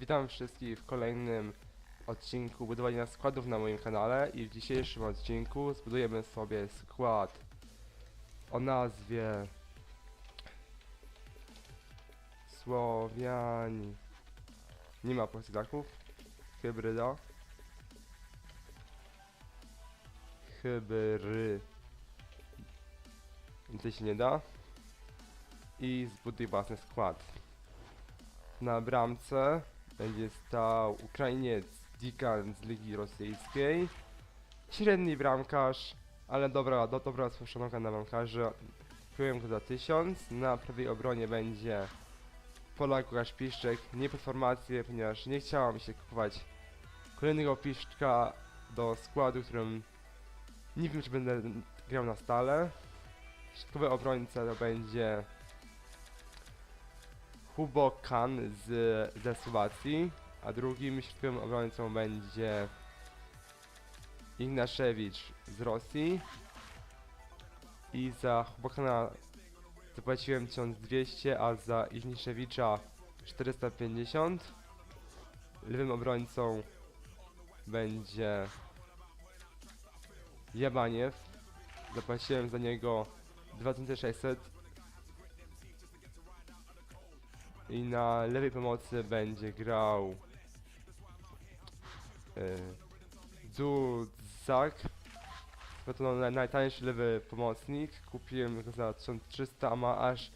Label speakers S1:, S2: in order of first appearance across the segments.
S1: Witam wszystkich w kolejnym odcinku budowania składów na moim kanale i w dzisiejszym odcinku zbudujemy sobie skład o nazwie Słowiani. Nie ma postaków. Hybryda. Hybry. Więcej się nie da. I zbuduj własny skład. Na bramce będzie stał Ukrainiec Dikan z Ligi Rosyjskiej. Średni bramkarz, ale dobra, do, dobra słyszonka na bramkarza. Kupiłem go za 1000. Na prawej obronie będzie Polak Łukasz Piszczek. Nie pod formację, ponieważ nie chciałam się kupować kolejnego Piszczka do składu, którym nie wiem, czy będę grał na stale. Środkowy obrońca to będzie Hubo Kan z, ze Słowacji, a drugim środkowym obrońcą będzie Ignaszewicz z Rosji. I za Hubokana zapłaciłem 1200, a za Igniszewicza 450. Lewym obrońcą będzie Jabaniew. Zapłaciłem za niego 2600 i na lewej pomocy będzie grał yy, Dudzak. To to naj- najtańszy lewy pomocnik. Kupiłem go za 1300, a ma aż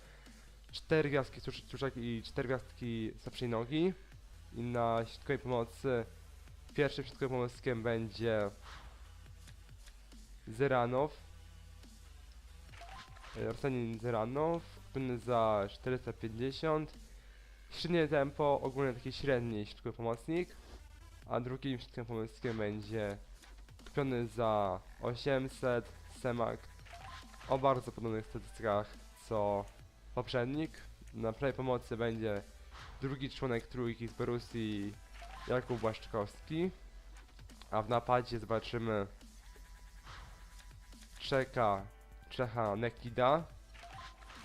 S1: 4 gwiazdki tuszek i 4 gwiazdki zaprzej nogi. I na środkowej pomocy pierwszym środkowym pomocnikiem będzie Zeranow. Yy, Arsenin Zeranow, za 450. Średnie tempo, ogólnie taki średni środkowy pomocnik, a drugim środkowym pomocnikiem będzie kupiony za 800 Semak o bardzo podobnych statystykach co poprzednik. Na prawej pomocy będzie drugi członek trójki z Borussii Jakub Błaszczykowski, a w napadzie zobaczymy Czeka Czecha Nekida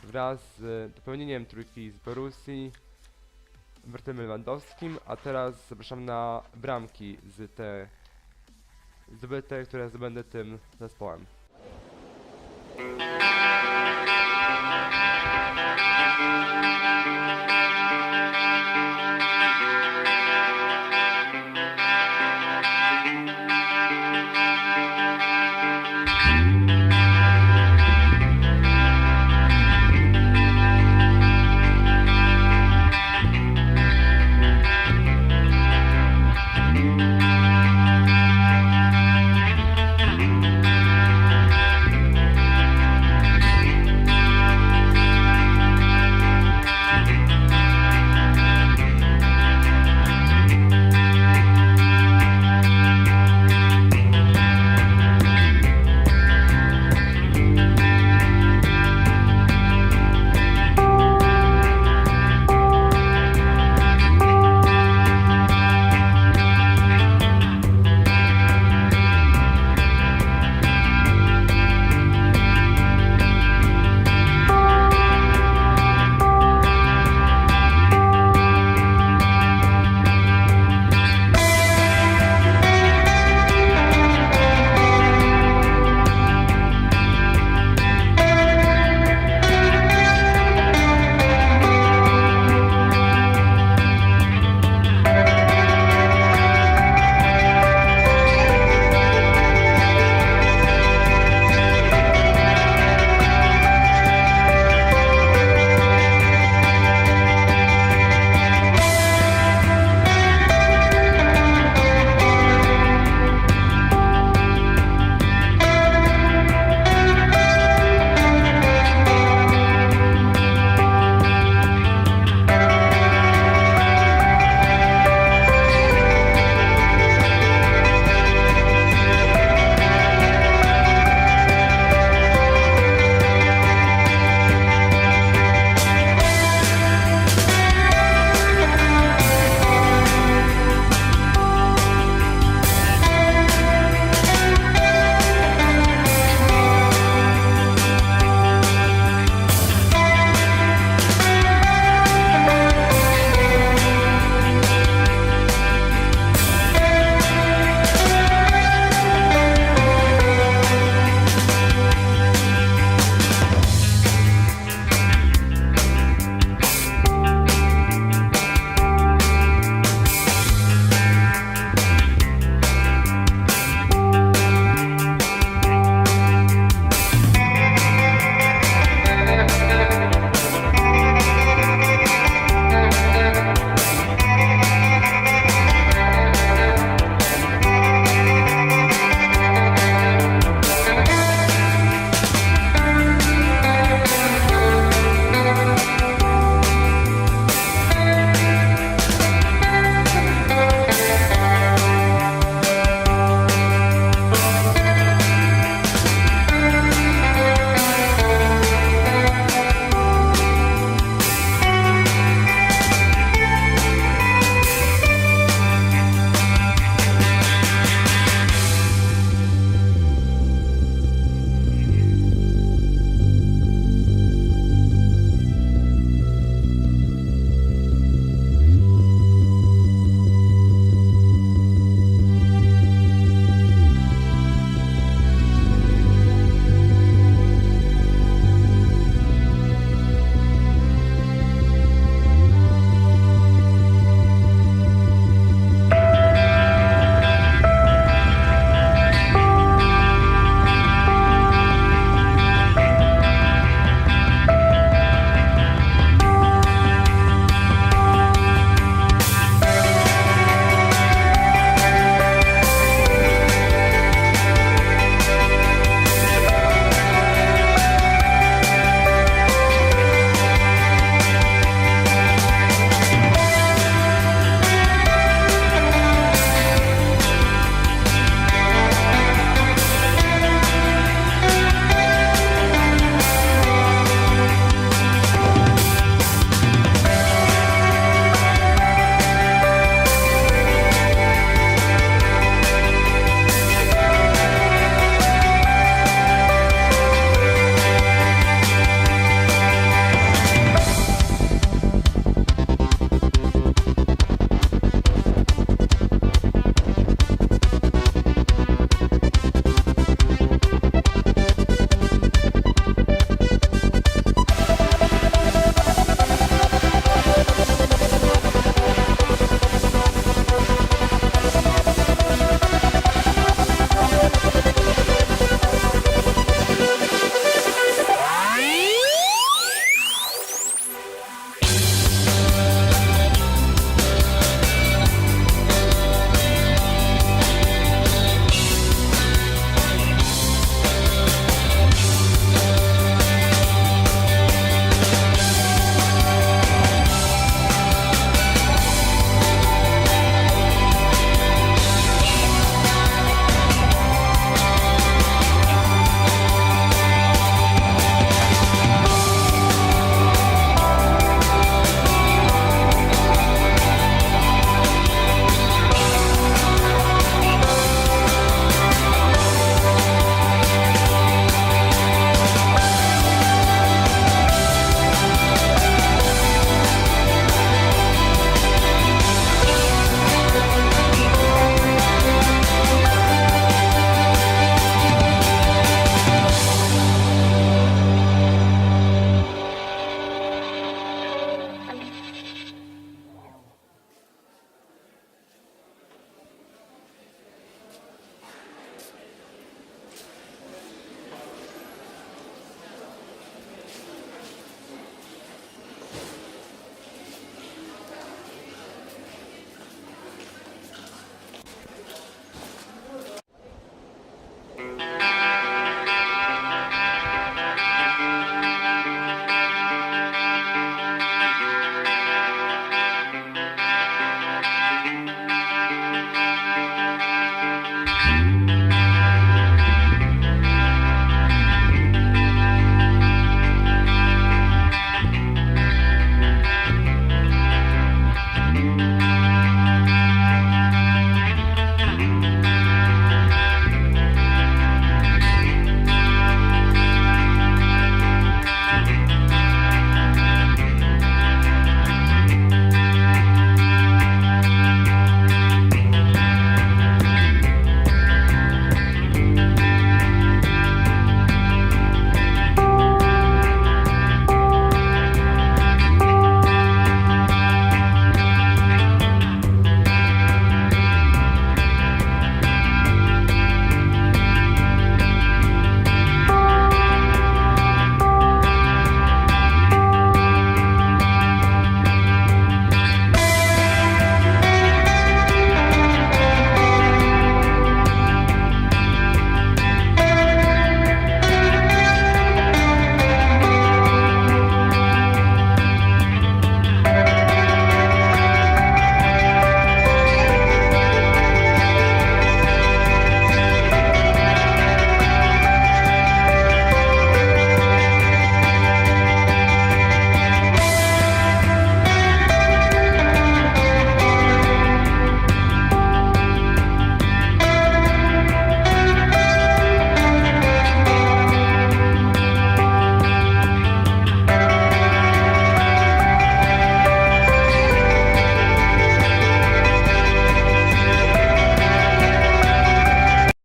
S1: wraz z dopełnieniem trójki z Borussii Robertem Lewandowskim, a teraz zapraszam na bramki z te zdobyte, które zdobędę tym zespołem.